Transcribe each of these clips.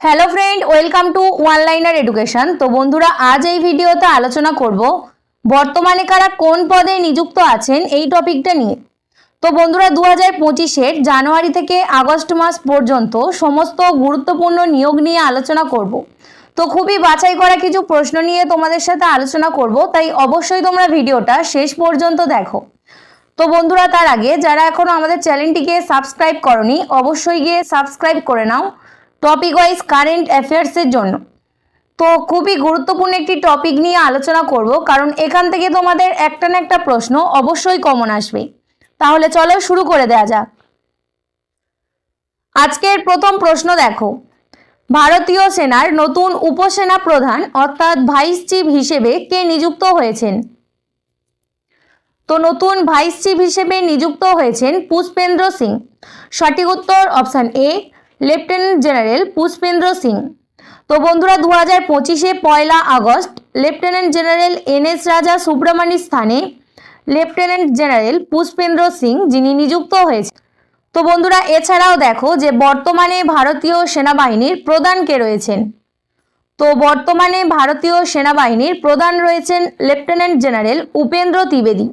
Hello friend welcome to one liner education তো বন্ধুরা, আজ এই ভিডিওতে আলোচনা করব, বর্তমানে কারা কোন পদে নিযুক্ত আছেন এই টপিকটা নিয়ে। তো বন্ধুরা দু হাজার পঁচিশের জানুয়ারি থেকে আগস্ট মাস পর্যন্ত সমস্ত গুরুত্বপূর্ণ নিয়োগ নিয়ে আলোচনা করব। তো খুবই বাছাই করা কিছু প্রশ্ন নিয়ে তোমাদের সাথে আলোচনা করব, তাই অবশ্যই তোমরা ভিডিওটা শেষ পর্যন্ত দেখো। তো বন্ধুরা, তার আগে যারা এখনও আমাদের চ্যানেলটিকে সাবস্ক্রাইব করনি, অবশ্যই গিয়ে সাবস্ক্রাইব করে নাও। টপিক ওয়াইজ কারেন্ট অ্যাফেয়ার্সের জন্য। তো খুবই গুরুত্বপূর্ণ একটি টপিক নিয়ে আলোচনা করব, কারণ এখান থেকে তোমাদের একটা না একটা প্রশ্ন অবশ্যই কমন আসবে। তাহলে চলো শুরু করে দেওয়া যাক। আজকের প্রথম প্রশ্ন দেখো। ভারতীয় সেনার নতুন উপসেনা প্রধান, অর্থাৎ ভাইস চিফ হিসেবে কে নিযুক্ত হয়েছেন? তো নতুন ভাইস চিফ হিসেবে নিযুক্ত হয়েছেন পুষ্পেন্দ্র সিং। সঠিক উত্তর option A lieutenant general Pushpendra Singh তো বন্ধুরা দু হাজার পঁচিশে পয়লা August lieutenant general N S Raja সুব্রমণির স্থানে লেফটেন্যান্ট জেনারেল পুষ্পেন্দ্র সিং যিনি নিযুক্ত হয়েছে। তো বন্ধুরা, এছাড়াও দেখো যে বর্তমানে ভারতীয় সেনাবাহিনীর প্রধান কে রয়েছেন? তো বর্তমানে ভারতীয় সেনাবাহিনীর প্রধান রয়েছেন লেফটেন্যান্ট জেনারেল উপেন্দ্র ত্রিবেদী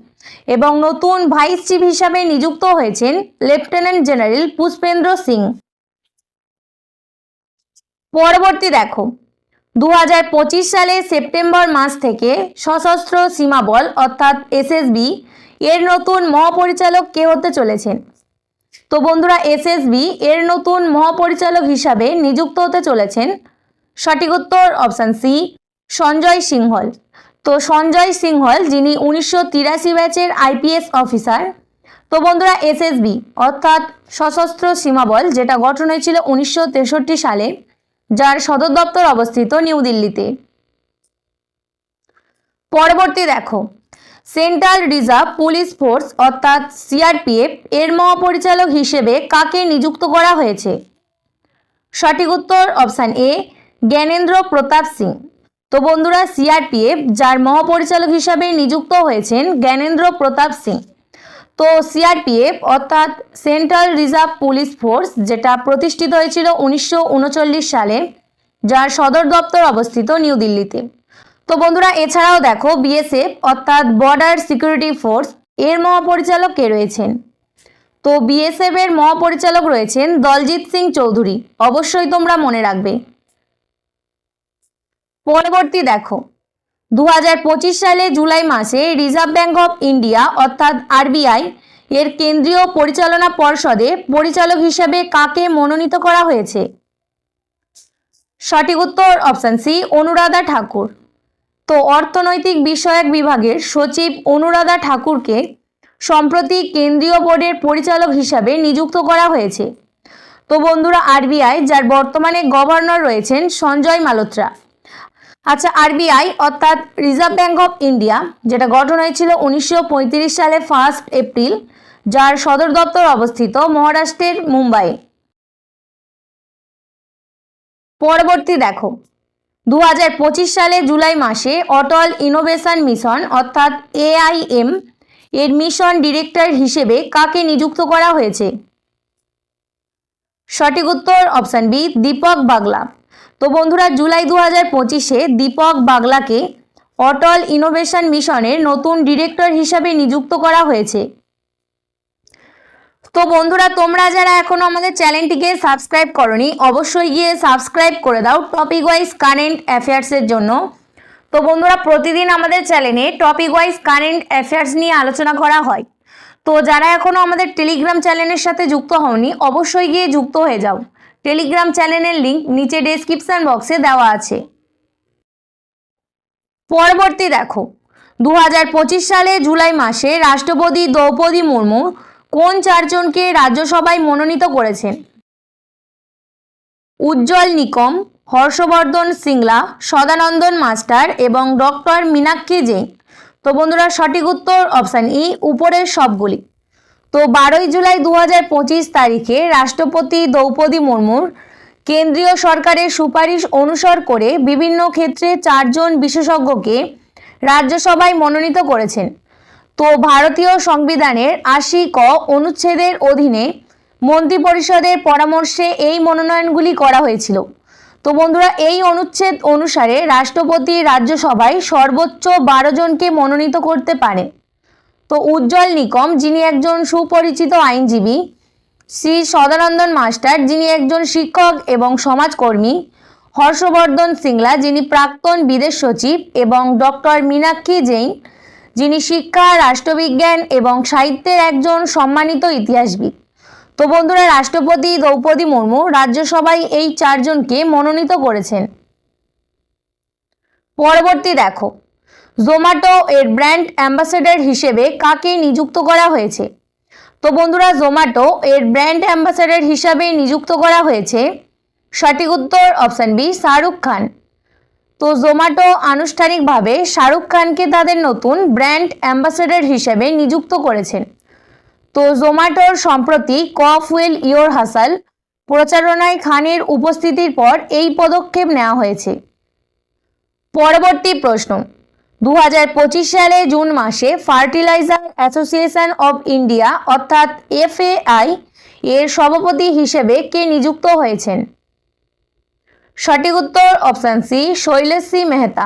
এবং নতুন ভাইস চিফ হিসাবে নিযুক্ত হয়েছেন লেফটেন্যান্ট জেনারেল পুষ্পেন্দ্র সিং পরবর্তী দেখো। দু সালে সেপ্টেম্বর মাস থেকে সশস্ত্র সীমা বল, অর্থাৎ এসএসবি এর নতুন মহাপরিচালক কে হতে চলেছেন? তো বন্ধুরা এসএসবি এর নতুন মহাপরিচালক হিসাবে নিযুক্ত হতে চলেছেন সঠিক উত্তর অপশান সি, সঞ্জয় সিংহল। তো সঞ্জয় সিংহল, যিনি উনিশশো তিরাশি ব্যাচের আইপিএস অফিসার। তো বন্ধুরা এসএসবি অর্থাৎ সশস্ত্র সীমাবল যেটা গঠন হয়েছিল উনিশশো তেষট্টি সালে যার সদর দপ্তর অবস্থিত নিউ দিল্লিতে। পরবর্তী দেখো, সেন্ট্রাল রিজার্ভ পুলিশ ফোর্স অর্থাৎ সিআরপিএফ এর মহাপরিচালক হিসেবে কাকে নিযুক্ত করা হয়েছে? সঠিক উত্তর অপশান এ, জ্ঞানেন্দ্র প্রতাপ সিং। তো বন্ধুরা, সিআরপিএফ যার মহাপরিচালক হিসাবে নিযুক্ত হয়েছেন জ্ঞানেন্দ্র প্রতাপ সিং। তো সিআরপিএফ অর্থাৎ সেন্ট্রাল রিজার্ভ পুলিশ ফোর্স যেটা প্রতিষ্ঠিত হয়েছিল উনিশশো উনচল্লিশ সালে, যার সদর দপ্তর অবস্থিত নিউ দিল্লিতে। তো বন্ধুরা, এছাড়াও দেখো বিএসএফ অর্থাৎ বর্ডার সিকিউরিটি ফোর্স এর মহাপরিচালক কে রয়েছেন? তো বিএসএফ এর মহাপরিচালক রয়েছেন দলজিৎ সিং চৌধুরী। অবশ্যই তোমরা মনে রাখবে। পরবর্তী দেখো। দু হাজার পঁচিশ সালে জুলাই মাসে রিজার্ভ ব্যাঙ্ক অফ ইন্ডিয়া অর্থাৎ আরবিআই এর কেন্দ্রীয় পরিচালনা পর্ষদে পরিচালক হিসেবে কাকে মনোনীত করা হয়েছে? সঠিক উত্তর অপশান সি অনুরাধা ঠাকুর। তো অর্থনৈতিক বিষয়ক বিভাগের সচিব অনুরাধা ঠাকুরকে সম্প্রতি কেন্দ্রীয় বোর্ডের পরিচালক হিসাবে নিযুক্ত করা হয়েছে। তো বন্ধুরা আরবিআই যার বর্তমানে গভর্নর রয়েছেন সঞ্জয় মালোত্রা। আচ্ছা আরবিআই অর্থাৎ রিজার্ভ ব্যাঙ্ক অফ ইন্ডিয়া যেটা গঠন হয়েছিল উনিশশো পঁয়ত্রিশ সালে ফার্স্ট এপ্রিল যার সদর দপ্তর অবস্থিত মহারাষ্ট্রের মুম্বাই। পরবর্তী দেখো দু হাজার পঁচিশ সালে জুলাই মাসে অটল ইনোভেশন মিশন অর্থাৎ এআইএম এর মিশন ডিরেক্টর হিসেবে কাকে নিযুক্ত করা হয়েছে? সঠিক উত্তর অপশান বি, দীপক বাগলা। তো বন্ধুরা, জুলাই দু হাজার পঁচিশে দীপক বাগলাকে অটল ইনোভেশন মিশনের নতুন ডিরেক্টর হিসাবে নিযুক্ত করা হয়েছে। তো বন্ধুরা, তোমরা যারা এখনও আমাদের চ্যানেলটিকে সাবস্ক্রাইব করনি, অবশ্যই গিয়ে সাবস্ক্রাইব করে দাও টপিক ওয়াইজ কারেন্ট অ্যাফেয়ার্সের জন্য। তো বন্ধুরা, প্রতিদিন আমাদের চ্যানেলে টপিক ওয়াইজ কারেন্ট অ্যাফেয়ার্স নিয়ে আলোচনা করা হয়। তো যারা এখনও আমাদের টেলিগ্রাম চ্যানেলের সাথে যুক্ত হওনি, অবশ্যই গিয়ে যুক্ত হয়ে যাও। টেলিগ্রাম চ্যানেলের লিংক নিচে ডেসক্রিপশন বক্সে দেওয়া আছে। পরবর্তী দেখো দু সালে জুলাই মাসে রাষ্ট্রপতি দ্রৌপদী মুর্মু কোন চারজনকে রাজ্যসভায় মনোনীত করেছেন? উজ্জ্বল নিকম হর্ষবর্ধন সিংলা, সদানন্দন মাস্টার এবং ডক্টর মীনাক্ষী জৈন। তো বন্ধুরা সঠিক উত্তর অপশান ই উপরের সবগুলি। তো বারোই জুলাই দু হাজার পঁচিশ তারিখে রাষ্ট্রপতি দ্রৌপদী মুর্মুর কেন্দ্রীয় সরকারের সুপারিশ অনুসর করে বিভিন্ন ক্ষেত্রে চারজন বিশেষজ্ঞকে রাজ্যসভায় মনোনীত করেছেন। তো ভারতীয় সংবিধানের আশি ক অনুচ্ছেদের অধীনে মন্ত্রিপরিষদের পরামর্শে এই মনোনয়নগুলি করা হয়েছিল। তো বন্ধুরা, এই অনুচ্ছেদ অনুসারে রাষ্ট্রপতি রাজ্যসভায় সর্বোচ্চ বারো জনকে মনোনীত করতে পারে। তো উজ্জ্বল নিকম যিনি একজন সুপরিচিত আইনজীবী, শ্রী সদানন্দন মাস্টার, যিনি একজন শিক্ষক এবং সমাজকর্মী, হর্ষবর্ধন সিংলা, যিনি প্রাক্তন বিদেশ সচিব, এবং ডক্টর মীনাক্ষী জৈন, যিনি শিক্ষা, রাষ্ট্রবিজ্ঞান এবং সাহিত্যের একজন সম্মানিত ইতিহাসবিদ। তো বন্ধুরা, রাষ্ট্রপতি দ্রৌপদী মুর্মু রাজ্যসভায় এই চারজনকে মনোনীত করেছেন। পরবর্তী দেখো। জোম্যাটো এর ব্র্যান্ড অ্যাম্বাসেডর হিসেবে কাকে নিযুক্ত করা হয়েছে? তো বন্ধুরা জোম্যাটো এর ব্র্যান্ড অ্যাম্বাসেডর হিসাবে নিযুক্ত করা হয়েছে সঠিক উত্তর অপশান বি শাহরুখ খান। তো জোম্যাটো আনুষ্ঠানিকভাবে শাহরুখ খানকে তাদের নতুন ব্র্যান্ড অ্যাম্বাসেডর হিসেবে নিযুক্ত করেছেন। তো জোম্যাটোর সম্প্রতি কফ উইল ইয়োর হাসাল প্রচারণায় খানের উপস্থিতির পর এই পদক্ষেপ নেওয়া হয়েছে। পরবর্তী প্রশ্ন দু হাজার পঁচিশ সালে জুন মাসে ফার্টিলাইজার অ্যাসোসিয়েশন অব ইন্ডিয়া, অর্থাৎ এফএআই, এর সভাপতি হিসেবে কে নিযুক্ত হয়েছেন? সঠিক উত্তর option C, Shailesh C Mehta.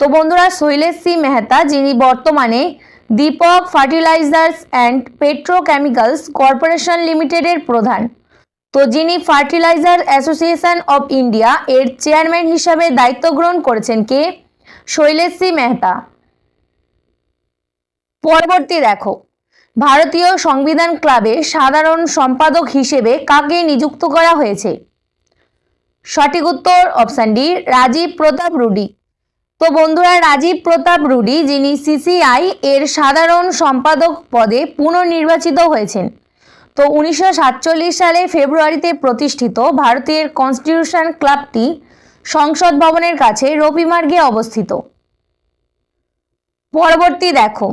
তো বন্ধুরা, শৈলেশ সি মেহতা, যিনি বর্তমানে Deepak fertilisers and petrochemicals corporation লিমিটেডের প্রধান। তো যিনি ফার্টিলাইজার অ্যাসোসিয়েশন অব ইন্ডিয়া, এর চেয়ারম্যান হিসাবে দায়িত্ব গ্রহণ করেছেন কে? শৈলেশ মেহতা। পরবর্তী দেখো। ভারতীয় সংবিধান ক্লাবে সাধারণ সম্পাদক হিসেবে কাকে নিযুক্ত করা হয়েছে? সঠিক উত্তর অপশান ডি রাজীব প্রতাপ রুডি। তো বন্ধুরা, রাজীব প্রতাপ রুডি যিনি সিসিআই এর সাধারণ সম্পাদক পদে পুনর্নির্বাচিত হয়েছেন, তো উনিশশো সাতচল্লিশ সালে ফেব্রুয়ারিতে প্রতিষ্ঠিত ভারতের কনস্টিটিউশন ক্লাবটি সংসদ ভবনের কাছে রবিমার্গে অবস্থিত। পরবর্তী দেখো।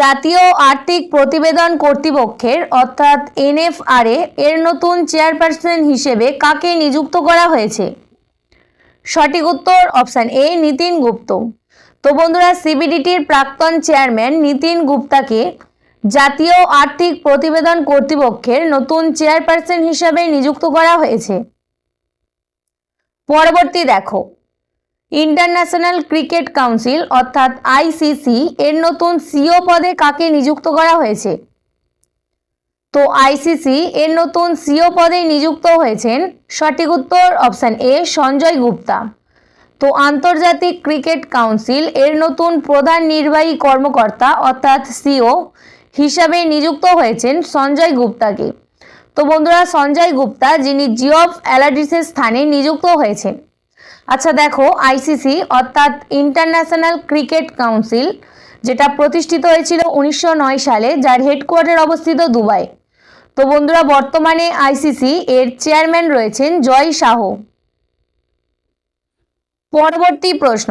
জাতীয় আর্থিক প্রতিবেদন কর্তৃপক্ষের, অর্থাৎ এনএফআরএ এর নতুন চেয়ারপারসন হিসেবে কাকে নিযুক্ত করা হয়েছে? সঠিক উত্তর অপশান এ, নীতিন গুপ্ত। তো বন্ধুরা, সিবিডিটির প্রাক্তন চেয়ারম্যান নীতিন গুপ্তাকে জাতীয় আর্থিক প্রতিবেদন কর্তৃপক্ষের নতুন চেয়ারপারসন হিসাবে নিযুক্ত করা হয়েছে। পরবর্তী দেখো। ইন্টারন্যাশনাল ক্রিকেট কাউন্সিল অর্থাৎ আইসিসি এর নতুন সিও পদে কাকে নিযুক্ত করা হয়েছে? তো আইসিসি এর নতুন সিও পদে নিযুক্ত হয়েছেন সঠিক উত্তর অপশান এ সঞ্জয় গুপ্তা। তো আন্তর্জাতিক ক্রিকেট কাউন্সিল এর নতুন প্রধান নির্বাহী কর্মকর্তা, অর্থাৎ সিও হিসাবে নিযুক্ত হয়েছেন সঞ্জয় গুপ্তাকে। তো বন্ধুরা সঞ্জয় গুপ্তা, যিনি জিওফ অ্যালাডিসের স্থানে নিযুক্ত হয়েছেন। আচ্ছা দেখো আইসিসি অর্থাৎ ইন্টারন্যাশনাল ক্রিকেট কাউন্সিল, যেটা প্রতিষ্ঠিত হয়েছিল উনিশশো নয় সালে, যার হেডকোয়ার্টার অবস্থিত দুবাই। তো বন্ধুরা, বর্তমানে আইসিসি এর চেয়ারম্যান রয়েছেন জয় শাহ। পরবর্তী প্রশ্ন,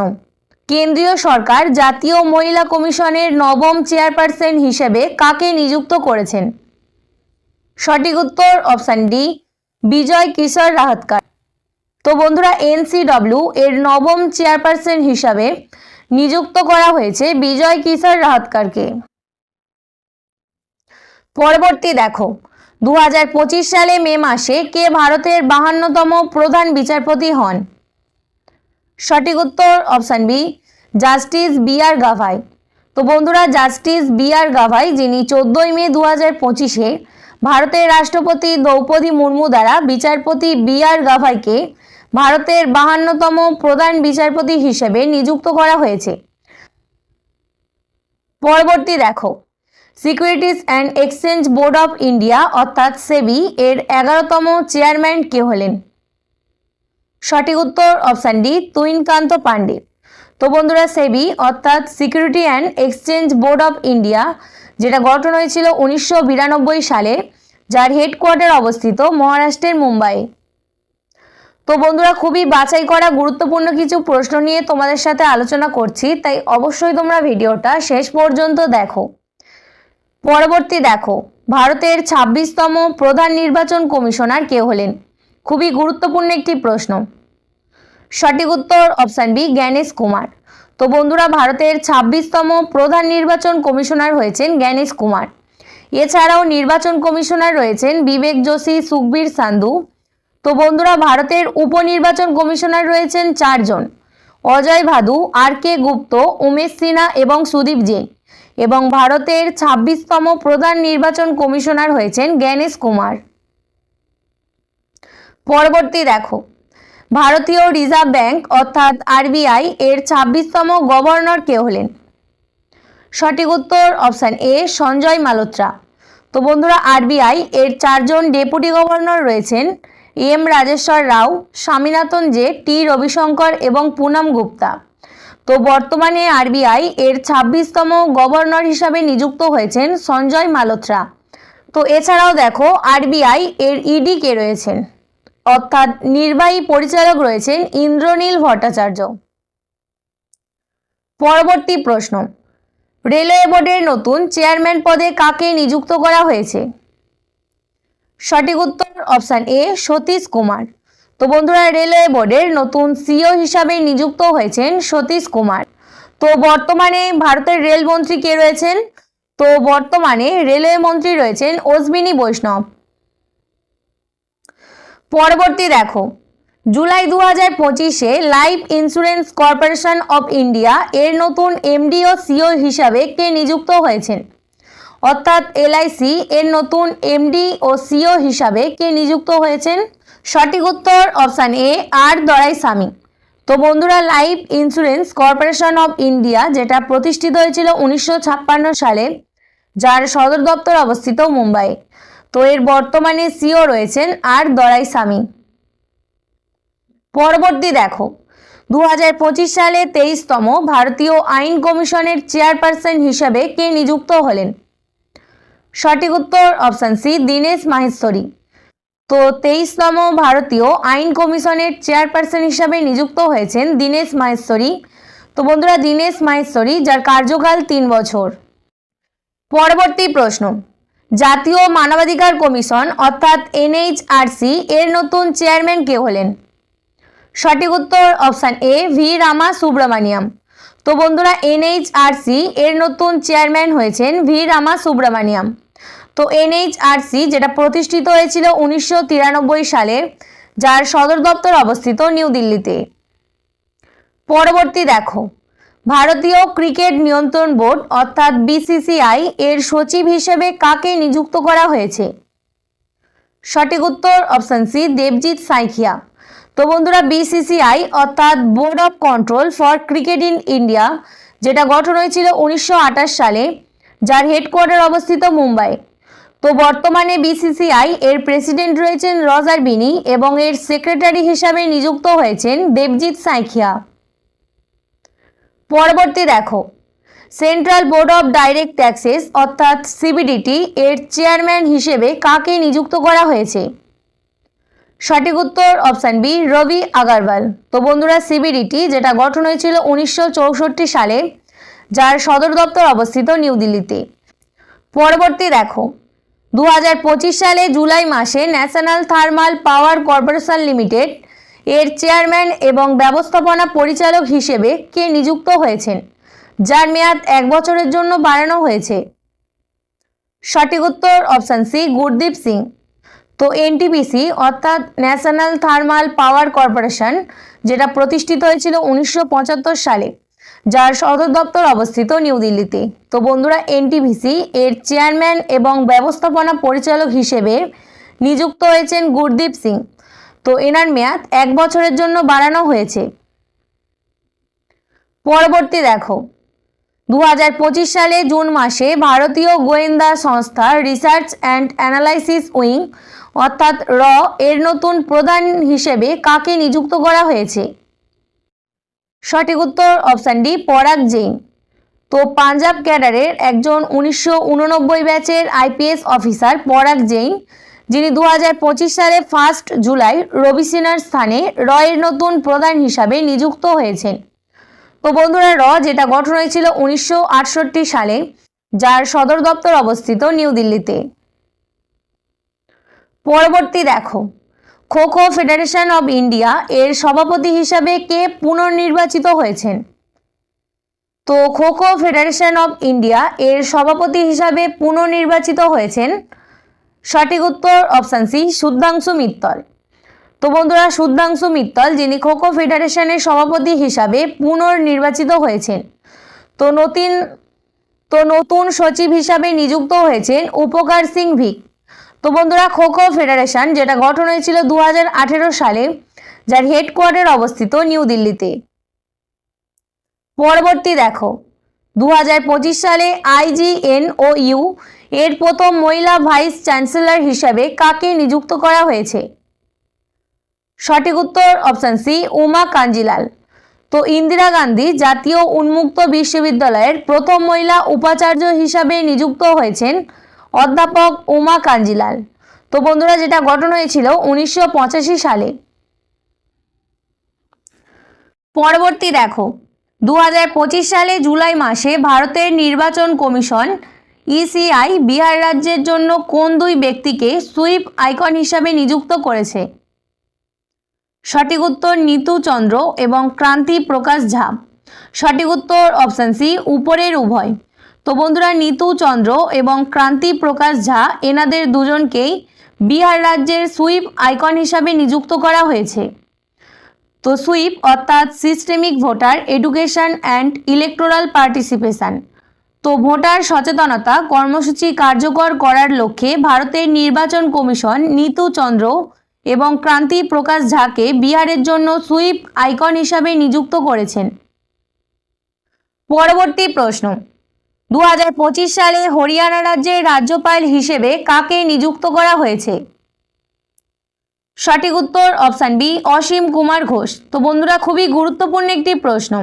কেন্দ্রীয় সরকার জাতীয় মহিলা কমিশনের নবম চেয়ারপারসন হিসেবে কাকে নিযুক্ত করেছেন? সঠিক উত্তর অপশান ডি বিজয় কিশোর রাহতকার। তো বন্ধুরা এনসিডব্লিউ এর নবম চেয়ারপারসন হিসাবে নিযুক্ত করা হয়েছে বিজয় কিশোর রাহতকারকে। পরবর্তী দেখো দু সালে মে মাসে কে ভারতের বাহান্নতম প্রধান বিচারপতি হন? সঠিক উত্তর option B justice B R Gavai. তো বন্ধুরা, জাস্টিস বি আর গাভাই, যিনি চোদ্দোই মে দু হাজার পঁচিশে ভারতের রাষ্ট্রপতি দ্রৌপদী মুর্মু দ্বারা বিচারপতি বি আর গাভাইকে ভারতের বাহান্নতম প্রধান বিচারপতি হিসেবে নিযুক্ত করা হয়েছে। পরবর্তী দেখো। Securities and exchange board of India অর্থাৎ সেবি এর এগারোতম চেয়ারম্যান কে হলেন? সঠিক উত্তর অপশান ডি, তুইনকান্ত পাণ্ডে। তো বন্ধুরা, সেবি অর্থাৎ security and exchange board of India যেটা গঠন হয়েছিল উনিশশো বিরানব্বই সালে, যার হেডকোয়ার্টার অবস্থিত মহারাষ্ট্রের মুম্বাই। তো বন্ধুরা, খুবই বাছাই করা গুরুত্বপূর্ণ কিছু প্রশ্ন নিয়ে তোমাদের সাথে আলোচনা করছি, তাই অবশ্যই তোমরা ভিডিওটা শেষ পর্যন্ত দেখো। পরবর্তী দেখো, ভারতের ছাব্বিশতম প্রধান নির্বাচন কমিশনার কে হলেন? খুবই গুরুত্বপূর্ণ একটি প্রশ্ন। সঠিক উত্তর অপশান বি, জ্ঞানেশ কুমার। তো বন্ধুরা, ভারতের ছাব্বিশতম প্রধান নির্বাচন কমিশনার হয়েছেন জ্ঞানেশ কুমার। এছাড়াও নির্বাচন কমিশনার রয়েছেন বিবেক যোশী সুখবীর সান্ধু। তো বন্ধুরা, ভারতের উপনির্বাচন কমিশনার রয়েছেন চারজন। অজয় ভাদু, আর কে গুপ্ত, উমেশ সিনহা এবং সুদীপ জৈন। এবং ভারতের ছাব্বিশতম প্রধান নির্বাচন কমিশনার হয়েছেন জ্ঞানেশ কুমার। পরবর্তী দেখো। ভারতীয় রিজার্ভ ব্যাংক, অর্থাৎ আরবিআই, এর ছাব্বিশতম গভর্নর কে হলেন? সঠিক উত্তর অপশান এ, সঞ্জয় মালোত্রা তো বন্ধুরা, আরবিআই, এর চারজন ডেপুটি গভর্নর রয়েছেন। M Rajeshwar Rao, Swaminathan J, T Rabi Sankar এবং পুনম গুপ্তা। তো বর্তমানে আরবিআই, এর ছাব্বিশতম গভর্নর হিসাবে নিযুক্ত হয়েছেন সঞ্জয় মালোত্রা তো এছাড়াও দেখো, আরবিআই, এর ইডি কে রয়েছেন? অর্থাৎ নির্বাহী পরিচালক রয়েছেন ইন্দ্রনীল ভট্টাচার্য। পরবর্তী প্রশ্ন, রেলওয়ে বোর্ডের নতুন চেয়ারম্যান পদে কাকে নিযুক্ত করা হয়েছে? সঠিক উত্তর অপশান এ, সতীশ কুমার। তো বন্ধুরা, রেলওয়ে বোর্ডের নতুন সিও হিসাবে নিযুক্ত হয়েছেন সতীশ কুমার। তো বর্তমানে ভারতের রেলমন্ত্রী কে রয়েছেন? তো বর্তমানে রেলওয়ে মন্ত্রী রয়েছেন অশ্বিনী বৈষ্ণব। পরবর্তী দেখো। জুলাই দু হাজার পঁচিশে life insurance corporation of India এর নতুন এমডি ও সিও হিসাবে কে নিযুক্ত হয়েছেন? অর্থাৎ এলআইসি এর নতুন এমডি ও সিও হিসাবে কে নিযুক্ত হয়েছেন? সঠিক উত্তর অপশান এ, আর দরাই স্বামী। তো বন্ধুরা, life insurance corporation of India যেটা প্রতিষ্ঠিত হয়েছিল উনিশশো ছাপ্পান্ন সালে, যার সদর দপ্তর অবস্থিত মুম্বাই। তো এর বর্তমানে সিও রয়েছেন আর দরাই স্বামী। পরবর্তী দেখো দু হাজার পঁচিশ সালে তেইশতম ভারতীয় আইন কমিশনের চেয়ারপারসন হিসাবে কে নিযুক্ত হলেন? সঠিক উত্তর অপশান সি, দীনেশ মাহেশ্বরী। তো তেইশতম ভারতীয় আইন কমিশনের চেয়ারপারসন হিসাবে নিযুক্ত হয়েছেন দীনেশ মাহেশ্বরী। তো বন্ধুরা, দীনেশ মাহেশ্বরী, যার কার্যকাল তিন বছর। পরবর্তী প্রশ্ন জাতীয় মানবাধিকার কমিশন, অর্থাৎ এনএইচআরসি, এর নতুন চেয়ারম্যান কে হলেন? সঠিক উত্তর option A, V. Rama Subramaniam তো বন্ধুরা, এনএইচআরসি, এর নতুন চেয়ারম্যান হয়েছেন ভি. রামা সুব্রমণিয়াম তো এনএইচআরসি যেটা প্রতিষ্ঠিত হয়েছিল উনিশশো তিরানব্বই সালে, যার সদর দপ্তর অবস্থিত নিউ দিল্লিতে। পরবর্তী দেখো। ভারতীয় ক্রিকেট নিয়ন্ত্রণ বোর্ড, অর্থাৎ বিসিসিআই, এর সচিব হিসেবে কাকে নিযুক্ত করা হয়েছে? সঠিক উত্তর অপশান সি, দেবজিৎ সাইখিয়া। তো বন্ধুরা, বিসিসিআই, অর্থাৎ board of control for cricket in India, যেটা গঠন হয়েছিল উনিশশো আটাশ সালে, যার হেডকোয়ার্টার অবস্থিত মুম্বাই। তো বর্তমানে বিসিসিআই, এর প্রেসিডেন্ট রয়েছেন রজার বিনি এবং এর সেক্রেটারি হিসাবে নিযুক্ত হয়েছেন দেবজিৎ সাইখিয়া। পরবর্তী দেখো। Central board of direct taxes অর্থাৎ সিবিডিটি এর চেয়ারম্যান হিসেবে কাকে নিযুক্ত করা হয়েছে? সঠিক উত্তর অপশান বি রবি আগারওয়াল। তো বন্ধুরা সিবিডিটি যেটা গঠন হয়েছিল উনিশশো চৌষট্টি সালে, যার সদর দপ্তর অবস্থিত নিউ দিল্লিতে। পরবর্তী দেখো দু হাজার পঁচিশ সালে জুলাই মাসে national thermal power corporation limited এর চেয়ারম্যান এবং ব্যবস্থাপনা পরিচালক হিসেবে কে নিযুক্ত হয়েছেন? যার মেয়াদ এক বছরের জন্য বাড়ানো হয়েছে। সঠিক উত্তর অপশান সি, গুরদীপ সিং। তো এনটিপিসি অর্থাৎ ন্যাশনাল থার্মাল পাওয়ার কর্পোরেশন, যেটা প্রতিষ্ঠিত হয়েছিল উনিশশো পঁচাত্তর সালে, যার সদর দপ্তর অবস্থিত নিউ দিল্লিতে। তো বন্ধুরা এনটিপিসি এর চেয়ারম্যান এবং ব্যবস্থাপনা পরিচালক হিসেবে নিযুক্ত হয়েছেন গুরদীপ সিং। তো এনার মেয়াদ এক বছরের জন্য বাড়ানো হয়েছে। পরবর্তী দেখো। দু হাজার পঁচিশ সালে জুন মাসে ভারতীয় গোয়েন্দা সংস্থা রিসার্চ অ্যান্ড অ্যানালাইসিস উইং, অর্থাৎ র, এর নতুন প্রধান হিসেবে কাকে নিযুক্ত করা হয়েছে? সঠিক উত্তর অপশান ডি, পরাগ জৈন তো পাঞ্জাব ক্যাডারের একজন উনিশশো উননব্বই ব্যাচের আইপিএস অফিসার পরাগ জৈন যিনি দু হাজার পঁচিশ সালে ফার্স্ট জুলাই রবি সিনহার স্থানে রয়ের নতুন প্রধান হিসাবে নিযুক্ত হয়েছেন। তো বন্ধুরা, র যেটা গঠন হয়েছিল উনিশশো আটষট্টি সালে, যার সদর দপ্তর অবস্থিত নিউ দিল্লিতে। পরবর্তী দেখো kho kho federation of India এর সভাপতি হিসাবে কে পুনর্নির্বাচিত হয়েছেন? তো kho kho federation of India এর সভাপতি হিসাবে পুনর্নির্বাচিত হয়েছেন সঠিক উত্তর অপশান সি সুধাংশু মিত্তল। তো বন্ধুরা, শুদ্ধাংশু মিত্তল যিনি খোখো ফেডারেশনের সভাপতি হিসাবে পুনর্নির্বাচিত হয়েছেন, তো নতুন তো নতুন সচিব হিসাবে নিযুক্ত হয়েছেন উপকার সিং ভিক। তো বন্ধুরা, খোখো ফেডারেশন যেটা গঠন হয়েছিল দু হাজার আঠেরো সালে, যার হেডকোয়ার্টার অবস্থিত নিউ দিল্লিতে। পরবর্তী দেখো। দু হাজার পঁচিশ সালে আইজিএনওইউ এর প্রথম মহিলা ভাইস চ্যান্সেলর হিসাবে কাকে নিযুক্ত করা হয়েছে? সঠিক উত্তর অপশান সি, উমা কাঞ্জিলাল। তো ইন্দিরা গান্ধী জাতীয় উন্মুক্ত বিশ্ববিদ্যালয়ের প্রথম মহিলা উপাচার্য হিসাবে নিযুক্ত হয়েছেন অধ্যাপক উমা কাঞ্জিলাল। তো বন্ধুরা, যেটা গঠন হয়েছিল উনিশশো পঁচাশি সালে। পরবর্তী দেখো। দু হাজার পঁচিশ সালে জুলাই মাসে ভারতের নির্বাচন কমিশন ইসিআই বিহার রাজ্যের জন্য কোন দুই ব্যক্তিকে সুইপ আইকন হিসাবে নিযুক্ত করেছে? সঠিক উত্তর নিতু চন্দ্র এবং ক্রান্তি প্রকাশ ঝা। সঠিক উত্তর অপশান সি, উপরের উভয়। তো বন্ধুরা, নিতু চন্দ্র এবং ক্রান্তি প্রকাশ ঝা, এনাদের দুজনকেই বিহার রাজ্যের সুইপ আইকন হিসাবে নিযুক্ত করা হয়েছে। তো সুইপ অর্থাৎ systemic voter education and electoral participation তো ভোটার সচেতনতা কর্মসূচি কার্যকর করার লক্ষ্যে ভারতের নির্বাচন কমিশন নিতু চন্দ্র এবং ক্রান্তি প্রকাশ ঝাকে বিহারের জন্য সুইপ আইকন হিসাবে নিযুক্ত করেছেন। পরবর্তী প্রশ্ন দু হাজার পঁচিশ সালে হরিয়ানা রাজ্যের রাজ্যপাল হিসেবে কাকে নিযুক্ত করা হয়েছে? সঠিক উত্তর অপশান বি, অসীম কুমার ঘোষ। তো বন্ধুরা, খুবই গুরুত্বপূর্ণ একটি প্রশ্ন।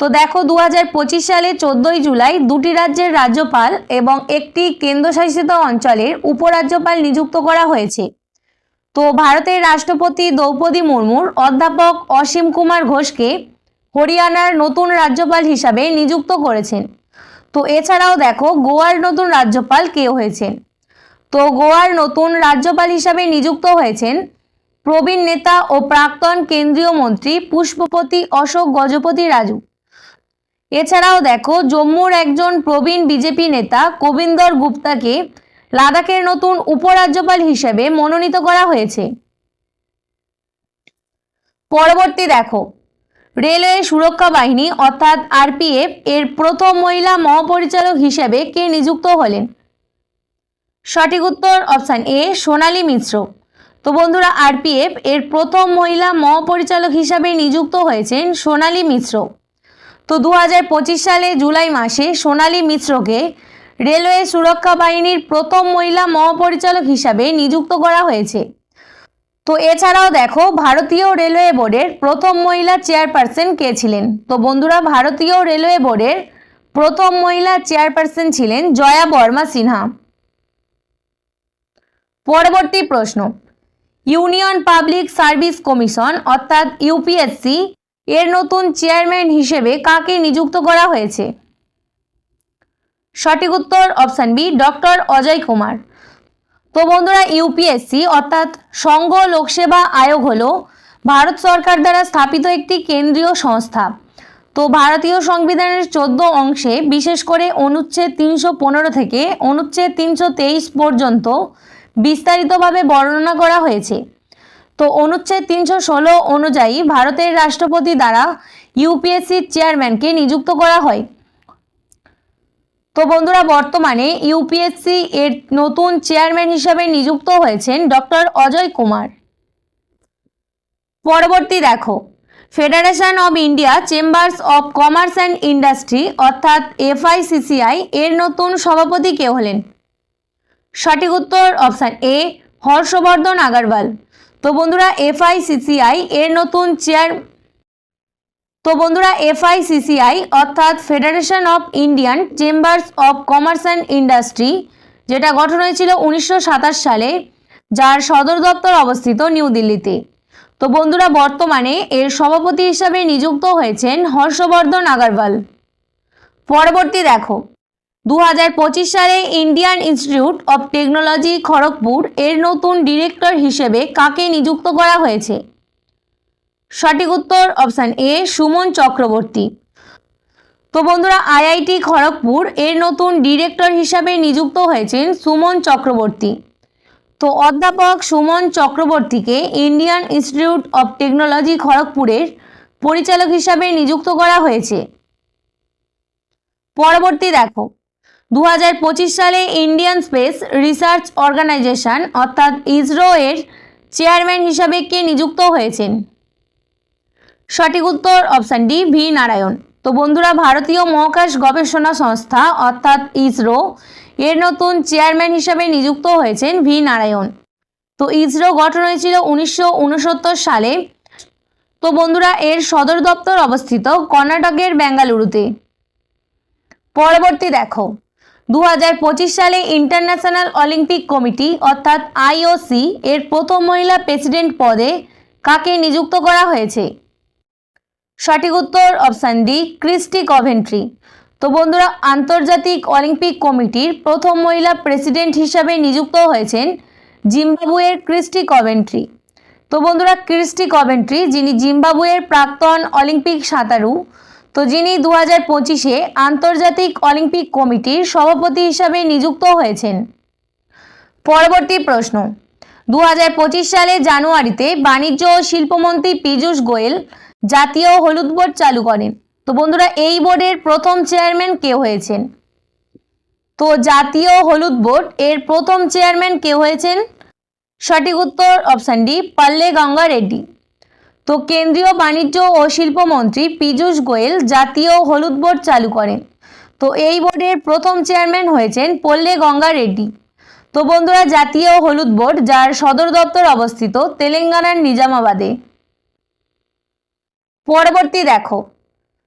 তো দেখো দু হাজার পঁচিশ সালে চোদ্দোই জুলাই দুটি রাজ্যের রাজ্যপাল এবং একটি কেন্দ্রশাসিত অঞ্চলের উপরাজ্যপাল নিযুক্ত করা হয়েছে। তো ভারতের রাষ্ট্রপতি দ্রৌপদী মুর্মুর অধ্যাপক অসীম কুমার ঘোষকে হরিয়ানার নতুন রাজ্যপাল হিসাবে নিযুক্ত করেছেন। তো এছাড়াও দেখো, গোয়ার নতুন রাজ্যপাল কে হয়েছেন? তো গোয়ার নতুন রাজ্যপাল হিসাবে নিযুক্ত হয়েছেন প্রবীণ নেতা ও প্রাক্তন কেন্দ্রীয় মন্ত্রী পুষ্পপতি অশোক গজপতি রাজু। এছাড়াও দেখো, জম্মুর একজন প্রবীণ বিজেপি নেতা কবিন্দর গুপ্তাকে লাদাখের নতুন উপরাজ্যপাল হিসেবে মনোনীত করা হয়েছে। পরবর্তী দেখো, রেলওয়ে সুরক্ষা বাহিনী অর্থাৎ আরপিএফ এর প্রথম মহিলা মহাপরিচালক হিসেবে কে নিযুক্ত হলেন? সঠিক উত্তর অপশান এ, সোনালী মিশ্র। তো বন্ধুরা, আরপিএফ এর প্রথম মহিলা মহাপরিচালক হিসাবে নিযুক্ত হয়েছেন সোনালী মিশ্র। তো দু হাজার পঁচিশ সালে জুলাই মাসে সোনালী মিশ্রকে রেলওয়ে সুরক্ষা বাহিনীর প্রথম মহিলা মহাপরিচালক হিসাবে নিযুক্ত করা হয়েছে। তো এছাড়াও দেখো, ভারতীয় রেলওয়ে বোর্ডের প্রথম মহিলা চেয়ারপারসন কে ছিলেন? তো বন্ধুরা, ভারতীয় রেলওয়ে বোর্ডের প্রথম মহিলা চেয়ারপারসন ছিলেন জয়া বর্মা সিনহা। পরবর্তী প্রশ্ন। ইউনিয়ন পাবলিক সার্ভিস কমিশন, অর্থাৎ ইউপিএসসি, এর নতুন চেয়ারম্যান হিসেবে কাকে নিযুক্ত করা হয়েছে? সঠিক উত্তর option B, doctor Ajay Kumar. তো বন্ধুরা, ইউপিএসসি, অর্থাৎ সংঘ লোকসেবা আয়োগ হল ভারত সরকার দ্বারা স্থাপিত একটি কেন্দ্রীয় সংস্থা। তো ভারতীয় সংবিধানের চোদ্দ অংশে বিশেষ করে অনুচ্ছেদ তিনশো পনেরো থেকে অনুচ্ছেদ তিনশো তেইশ পর্যন্ত বিস্তারিতভাবে বর্ণনা করা হয়েছে। তো অনুচ্ছেদ তিনশো ষোলো অনুযায়ী ভারতের রাষ্ট্রপতি দ্বারা ইউপিএসসির চেয়ারম্যানকে নিযুক্ত করা হয়। তো বন্ধুরা, বর্তমানে ইউপিএসসি এর নতুন চেয়ারম্যান হিসাবে নিযুক্ত হয়েছেন ডক্টর অজয় কুমার। পরবর্তী দেখো, federation of India chambers of commerce and industry অর্থাৎ এফআইসিসিআই এর নতুন সভাপতি কে হলেন? সঠিক উত্তর অপশান এ, হর্ষবর্ধন আগারওয়াল। তো বন্ধুরা, এফআইসিসিআই এর নতুন চেয়ার, তো বন্ধুরা, এফআইসিসিআই অর্থাৎ federation of Indian chambers of commerce and industry যেটা গঠন হয়েছিল উনিশশো সাতাশ সালে, যার সদর দপ্তর অবস্থিত নিউ দিল্লিতে। তো বন্ধুরা, বর্তমানে এর সভাপতি হিসাবে নিযুক্ত হয়েছেন হর্ষবর্ধন আগারওয়াল। পরবর্তী দেখো। দু হাজার পঁচিশ সালে Indian institute of technology Kharagpur এর নতুন ডিরেক্টর হিসেবে কাকে নিযুক্ত করা হয়েছে? সঠিক উত্তর অপশান এ, সুমন চক্রবর্তী। তো বন্ধুরা, আইআইটি খড়গপুর এর নতুন ডিরেক্টর হিসাবে নিযুক্ত হয়েছেন সুমন চক্রবর্তী। তো অধ্যাপক সুমন চক্রবর্তীকে ইন্ডিয়ান ইনস্টিটিউট অব টেকনোলজি খড়গপুরের পরিচালক হিসাবে নিযুক্ত করা হয়েছে। পরবর্তী দেখো। দু হাজার পঁচিশ সালে ইন্ডিয়ান স্পেস রিসার্চ অর্গানাইজেশন, অর্থাৎ ইসরো এর চেয়ারম্যান হিসাবে কে নিযুক্ত হয়েছেন? সঠিক উত্তর অপশান ডি ভি নারায়ণ। তো বন্ধুরা, ভারতীয় মহাকাশ গবেষণা সংস্থা, অর্থাৎ ইসরো, এর নতুন চেয়ারম্যান হিসাবে নিযুক্ত হয়েছেন ভি নারায়ণ। তো ইসরো গঠন হয়েছিল উনিশশো উনসত্তর সালে। তো বন্ধুরা, এর সদর দপ্তর অবস্থিত কর্ণাটকের বেঙ্গালুরুতে। পরবর্তী দেখো। দু হাজার পঁচিশ সালে ইন্টারন্যাশনাল অলিম্পিক কমিটি, অর্থাৎ আইওসি এর প্রথম মহিলা প্রেসিডেন্ট পদে কাকে নিযুক্ত করা হয়েছে? সঠিক উত্তর অপশান ডি, ক্রিস্টি কভেন্ট্রি। তো বন্ধুরা, আন্তর্জাতিক অলিম্পিক কমিটির প্রথম মহিলা প্রেসিডেন্ট হিসাবে নিযুক্ত হয়েছেন জিম্বাবুয়ের ক্রিস্টি কভেন্ট্রি। তো বন্ধুরা, ক্রিস্টি কভেন্ট্রি, যিনি জিম্বাবুয়ের প্রাক্তন অলিম্পিক সাঁতারু তো যিনি দু হাজার পঁচিশে আন্তর্জাতিক অলিম্পিক কমিটির সভাপতি হিসাবে নিযুক্ত হয়েছেন। পরবর্তী প্রশ্ন। দু হাজার পঁচিশ সালে জানুয়ারিতে বাণিজ্য ও শিল্পমন্ত্রী পীযূষ গোয়েল জাতীয় হলুদ বোর্ড চালু করেন। তো বন্ধুরা, এই বোর্ডের প্রথম চেয়ারম্যান কে হয়েছেন? তো জাতীয় হলুদ বোর্ড এর প্রথম চেয়ারম্যান কে হয়েছেন? সঠিক উত্তর অপশান ডি, পাল্লে গঙ্গা রেড্ডি। তো কেন্দ্রীয় বাণিজ্য ও শিল্পমন্ত্রী পীযূষ গোয়েল জাতীয় হলুদ বোর্ড চালু করেন। তো এই বোর্ডের প্রথম চেয়ারম্যান হয়েছেন পল্লে গঙ্গা রেড্ডি। তো বন্ধুরা, জাতীয় হলুদ বোর্ড, যার সদর দপ্তর অবস্থিত তেলেঙ্গানার নিজামাবাদে। পরবর্তী দেখো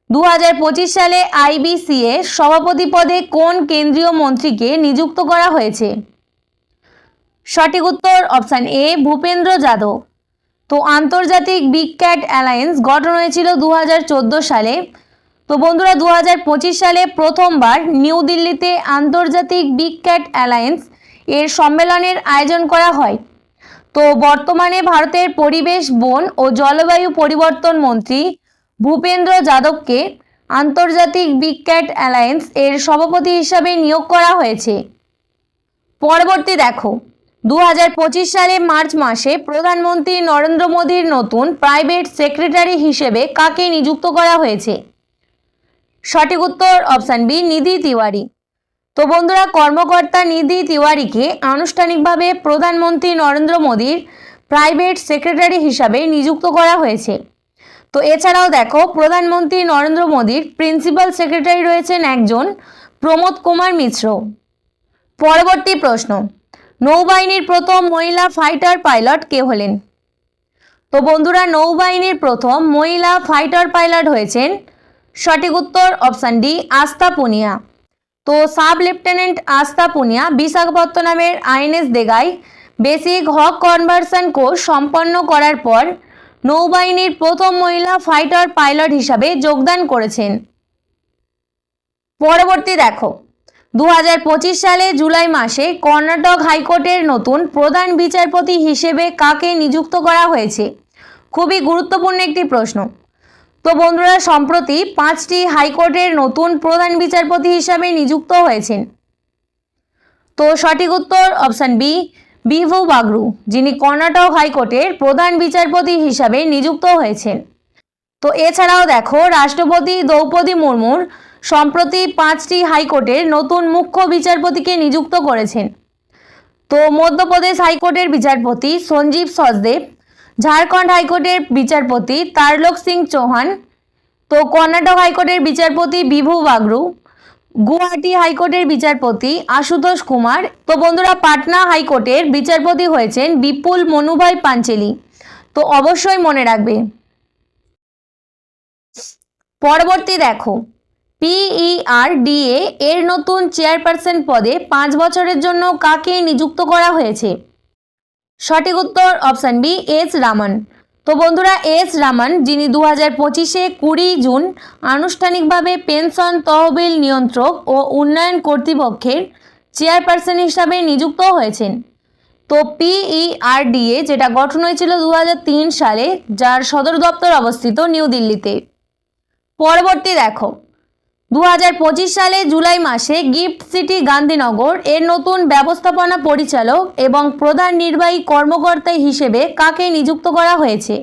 দু হাজার পঁচিশ সালে আইবিসিএ সভাপতি পদে কোন কেন্দ্রীয় মন্ত্রীকে নিযুক্ত করা হয়েছে? সঠিক উত্তর অপশান এ, ভূপেন্দ্র যাদব। তো আন্তর্জাতিক বিগ ক্যাট অ্যালায়েন্স গঠন হয়েছিল দু হাজার চোদ্দ সালে। তো বন্ধুরা দু হাজার পঁচিশ সালে প্রথমবার নিউ দিল্লিতে আন্তর্জাতিক বিগ ক্যাট অ্যালায়েন্স এর সম্মেলনের আয়োজন করা হয়। তো বর্তমানে ভারতের পরিবেশ, বন ও জলবায়ু পরিবর্তন মন্ত্রী ভূপেন্দ্র যাদবকে আন্তর্জাতিক বিগ ক্যাট অ্যালায়েন্স এর সভাপতি হিসাবে নিয়োগ করা হয়েছে। পরবর্তী দেখো। দু হাজার পঁচিশ সালে মার্চ মাসে প্রধানমন্ত্রী নরেন্দ্র মোদীর নতুন প্রাইভেট সেক্রেটারি হিসেবে কাকে নিযুক্ত করা হয়েছে? সঠিক উত্তর অপশান বি, নিধি তিওয়ারি। তো বন্ধুরা, কর্মকর্তা নিধি তিওয়ারিকে আনুষ্ঠানিকভাবে প্রধানমন্ত্রী নরেন্দ্র মোদীর প্রাইভেট সেক্রেটারি হিসাবে নিযুক্ত করা হয়েছে। তো এছাড়াও দেখো, প্রধানমন্ত্রী নরেন্দ্র মোদীর প্রিন্সিপাল সেক্রেটারি রয়েছেন একজন প্রমোদ কুমার মিশ্র পরবর্তী প্রশ্ন নৌবাহিনীর প্রথম মহিলা ফাইটার পাইলট কে হলেন? তো বন্ধুরা, নৌবাহিনীর প্রথম মহিলা ফাইটার পাইলট হয়েছেন সঠিক উত্তর অপশান ডি, আস্থা পুনিয়া। তো sub lieutenant Astha Punia, বিশাখাপত্তনমের INS Degai, basic hawk conversion course সম্পন্ন করার পর নৌবাহিনীর প্রথম মহিলা ফাইটার পাইলট হিসাবে যোগদান করেছেন। পরবর্তী দেখো। দু হাজার পঁচিশ সালে জুলাই মাসে কর্ণাটক হাইকোর্টের নতুন প্রধান বিচারপতি হিসেবে কাকে নিযুক্ত করা হয়েছে? খুবই গুরুত্বপূর্ণ একটি প্রশ্ন। তো বন্ধুরা, সম্প্রতি পাঁচটি হাইকোর্টের নতুন প্রধান বিচারপতি হিসাবে নিযুক্ত হয়েছেন। তো সঠিক উত্তর অপশান বি, বিভু বাগরু, যিনি কর্ণাটক হাইকোর্টের প্রধান বিচারপতি হিসাবে নিযুক্ত হয়েছেন। তো এছাড়াও দেখো, রাষ্ট্রপতি দ্রৌপদী মুর্মুর সম্প্রতি পাঁচটি হাইকোর্টের নতুন মুখ্য বিচারপতিকে নিযুক্ত করেছেন। তো মধ্যপ্রদেশ হাইকোর্টের বিচারপতি সঞ্জীব সচদেব, ঝাড়খণ্ড হাইকোর্টের বিচারপতি তারলোক সিং চৌহান, তো কর্ণাটক হাইকোর্টের বিচারপতি বিভু বাগরু, গুয়াহাটি হাইকোর্টের বিচারপতি আশুতোষ কুমার, তো বন্ধুরা পাটনা হাইকোর্টের বিচারপতি হয়েছেন বিপুল মনুভাই পাঞ্চেলি। তো অবশ্যই মনে রাখবে পরবর্তী দেখো পিইআরডিএ এর নতুন চেয়ারপারসন পদে পাঁচ বছরের জন্য কাকে নিযুক্ত করা হয়েছে? সঠিক উত্তর অপশান বি এস রামান। তো বন্ধুরা এস রামান, যিনি দু হাজার পঁচিশে কুড়ি জুন আনুষ্ঠানিকভাবে পেনশন তহবিল নিয়ন্ত্রক ও উন্নয়ন কর্তৃপক্ষের চেয়ারপারসন হিসাবে নিযুক্ত হয়েছেন। তো পিইআরডিএ যেটা গঠন হয়েছিল দু হাজার তিন সালে, যার সদর দপ্তর অবস্থিত নিউ দিল্লিতে। পরবর্তী দেখো। দু হাজার পঁচিশ সালে জুলাই মাসে গিফট সিটি গান্ধীনগর এর নতুন ব্যবস্থাপনা পরিচালক এবং প্রধান নির্বাহী কর্মকর্তা হিসেবে কাকে নিযুক্ত করা হয়েছে?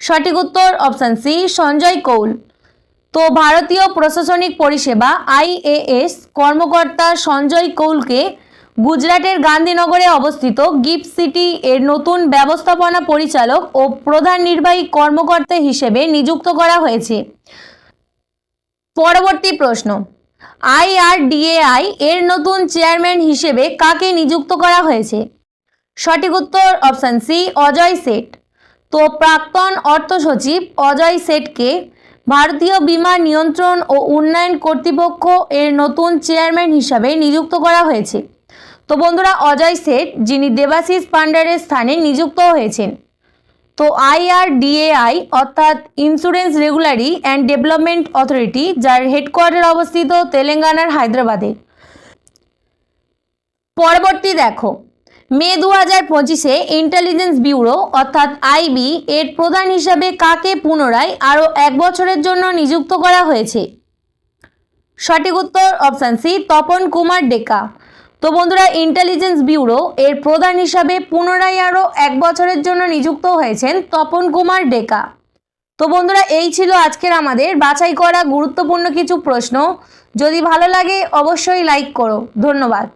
সঠিক উত্তর অপশান সি সঞ্জয় কৌল। তো ভারতীয় প্রশাসনিক পরিষেবা আইএএস কর্মকর্তা সঞ্জয় কৌলকে গুজরাটের গান্ধীনগরে অবস্থিত গিফট সিটি এর নতুন ব্যবস্থাপনা পরিচালক ও প্রধান নির্বাহী কর্মকর্তা হিসেবে নিযুক্ত করা হয়েছে। পরবর্তী প্রশ্ন। আইআরডিএআই এর নতুন চেয়ারম্যান হিসেবে কাকে নিযুক্ত করা হয়েছে? সঠিক উত্তর অপশান সি, অজয় সেঠ। তো প্রাক্তন অর্থ সচিব অজয় সেঠকে ভারতীয় বিমা নিয়ন্ত্রণ ও উন্নয়ন কর্তৃপক্ষ এর নতুন চেয়ারম্যান হিসাবে নিযুক্ত করা হয়েছে। তো বন্ধুরা, অজয় সেঠ যিনি দেবাশিস পান্ডারের স্থানে নিযুক্ত হয়েছেন। তো আইআরডিএআই অর্থাৎ insurance regulatory and development authority যার হেডকোয়ার্টার অবস্থিত তেলেঙ্গানার হায়দ্রাবাদে। পরবর্তী দেখো, মে দু হাজার পঁচিশে ইন্টেলিজেন্স ব্যুরো অর্থাৎ আইবি এর প্রধান হিসাবে কাকে পুনরায় আরও এক বছরের জন্য নিযুক্ত করা হয়েছে? সঠিক উত্তর অপশান সি তপন কুমার ডেকা। তো বন্ধুরা ইন্টেলিজেন্স ব্যুরো এর প্রধান হিসাবে পুনরায় আরও এক বছরের জন্য নিযুক্ত হয়েছেন তপন কুমার ডেকা। তো বন্ধুরা, এই ছিল আজকের আমাদের বাছাই করা গুরুত্বপূর্ণ কিছু প্রশ্ন। যদি ভালো লাগে, অবশ্যই লাইক করো। ধন্যবাদ।